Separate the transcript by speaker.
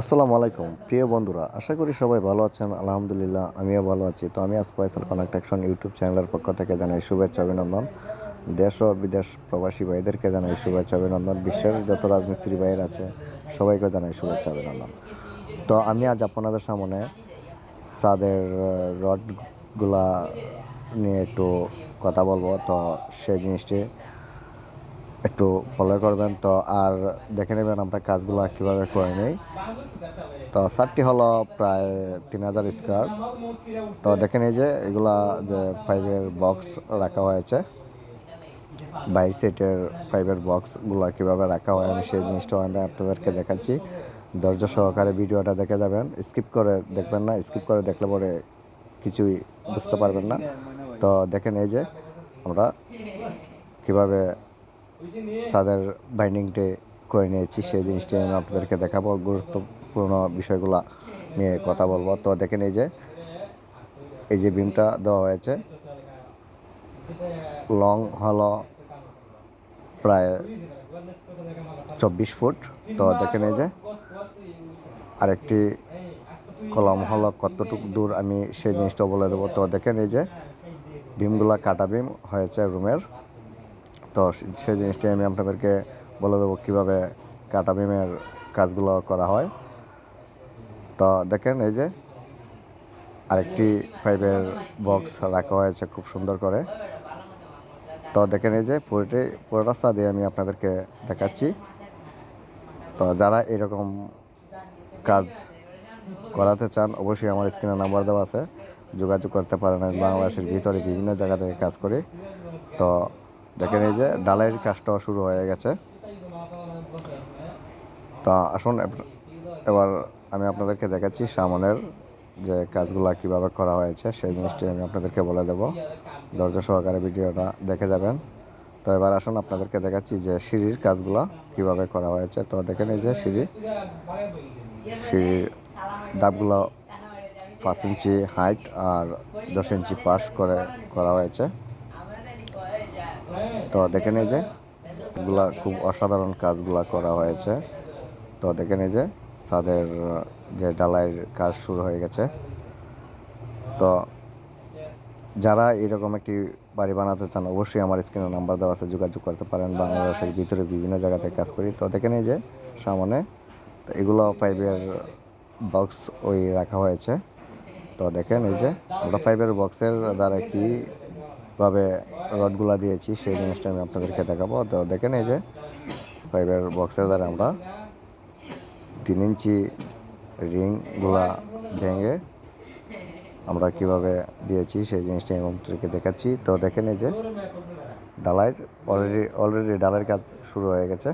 Speaker 1: আসসালামু আলাইকুম প্রিয় বন্ধুরা, আশা করি সবাই ভালো আছেন, আলহামদুলিল্লাহ আমিও ভালো আছি। তো আমি আজ ফয়সাল কনেকটেকশন ইউটিউব চ্যানেলের পক্ষ থেকে জানাই শুভেচ্ছা, অভিনন্দন। দেশ ও বিদেশ প্রবাসী ভাইদেরকে জানাই শুভেচ্ছা, অভিনন্দন। বিশ্বের যত রাজমিস্ত্রি ভাইয়ের আছে, সবাইকে জানাই শুভেচ্ছা, অভিনন্দন। তো আমি আজ আপনাদের সামনে সাদের রডগুলা নিয়ে একটু কথা বলব। তো সেই জিনিসটি একটু ফলো করবেন। তো আর দেখে নেবেন আমরা কাজগুলো কীভাবে করে নিই। তো সারটি হলো প্রায় তিন হাজার স্কোয়ার তো দেখে নিই যে এগুলা যে ফাইভের বক্স রাখা হয়েছে বাইর সেটের ফাইভের বক্সগুলো কীভাবে রাখা হয় আমি সেই জিনিসটাও আমি আপনাদেরকে দেখাচ্ছি। ধৈর্য সহকারে ভিডিওটা দেখে যাবেন। স্কিপ করে দেখবেন না স্কিপ করে দেখলে পরে কিছুই বুঝতে পারবেন না। তো দেখেন এই যে আমরা কীভাবে সাদের বাইন্ডিংটি করে নিয়েছি, সেই জিনিসটি আমি আপনাদেরকে দেখাবো, গুরুত্বপূর্ণ বিষয়গুলো নিয়ে কথা বলব। তো দেখেন এই যে এই যে বিমটা দেওয়া হয়েছে। লং হলো প্রায় চব্বিশ ফুট। তো দেখেন এই যে, আরেকটি কলম হলো কতটুকু দূর আমি সেই জিনিসটা বলে দেবো। তো দেখেন এই যে, বিমগুলা কাটা বিম হয়েছে রুমের। তো সেই জিনিসটি আমি আপনাদেরকে বলে দেবো কীভাবে কাটা বিমের কাজগুলো করা হয়। তো দেখেন এই যে আরেকটি ফাইভের বক্স রাখা হয়েছে খুব সুন্দর করে। তো দেখেন এই যে পুরোটি, পুরো রাস্তা দিয়ে আমি আপনাদেরকে দেখাচ্ছি। তো যারা এরকম কাজ করাতে চান, অবশ্যই আমার স্ক্রিনে নাম্বার দেওয়া আছে। যোগাযোগ করতে পারেন, আমি বাংলাদেশের ভিতরে বিভিন্ন জায়গা থেকে কাজ করি। তো দেখেন এই যে ডালাইয়ের কাজটাও শুরু হয়ে গেছে। তা আসুন এবার আমি আপনাদেরকে দেখাচ্ছি সামনের যে কাজগুলো কীভাবে করা হয়েছে, সেই জিনিসটি আমি আপনাদেরকে বলে দেব। ধৈর্য সহকারে ভিডিওটা দেখে যাবেন। তো এবার আসুন, আপনাদেরকে দেখাচ্ছি যে সিঁড়ির কাজগুলো কীভাবে করা হয়েছে। তো দেখেন এই যে সিঁড়ি। সিঁড়ির দাবগুলো পাঁচ ইঞ্চি হাইট আর দশ ইঞ্চি পাশ করে করা হয়েছে। তো দেখেন এই যে কাজগুলা খুব অসাধারণ কাজগুলা করা হয়েছে। তো দেখেন এই যে ছাদের যে ডালাইয়ের কাজ শুরু হয়ে গেছে। তো যারা এরকম একটি বাড়ি বানাতে চান, অবশ্যই আমার স্ক্রিনে নাম্বার দেওয়া আছে, যোগাযোগ করতে পারেন। বাংলাদেশের ভিতরে বিভিন্ন জায়গা থেকে কাজ করি। তো দেখেন এই যে, সামনে, তো এগুলো পাইপের বক্স ওই রাখা হয়েছে। তো দেখেন এই যে, আমরা ফাইভের বক্সের দ্বারা কীভাবে রডগুলা দিয়েছি, সেই জিনিসটা আমি আপনাদেরকে দেখাবো। তো দেখেন এই যে ফাইভের বক্সের দ্বারা আমরা তিন ইঞ্চি রিংগুলা ভেঙে আমরা কীভাবে দিয়েছি সেই জিনিসটা আমি আপনাদেরকে দেখাচ্ছি। তো দেখেন এই যে, ডালাইয়ের অলরেডি অলরেডি ডালাইয়ের কাজ শুরু হয়ে গেছে।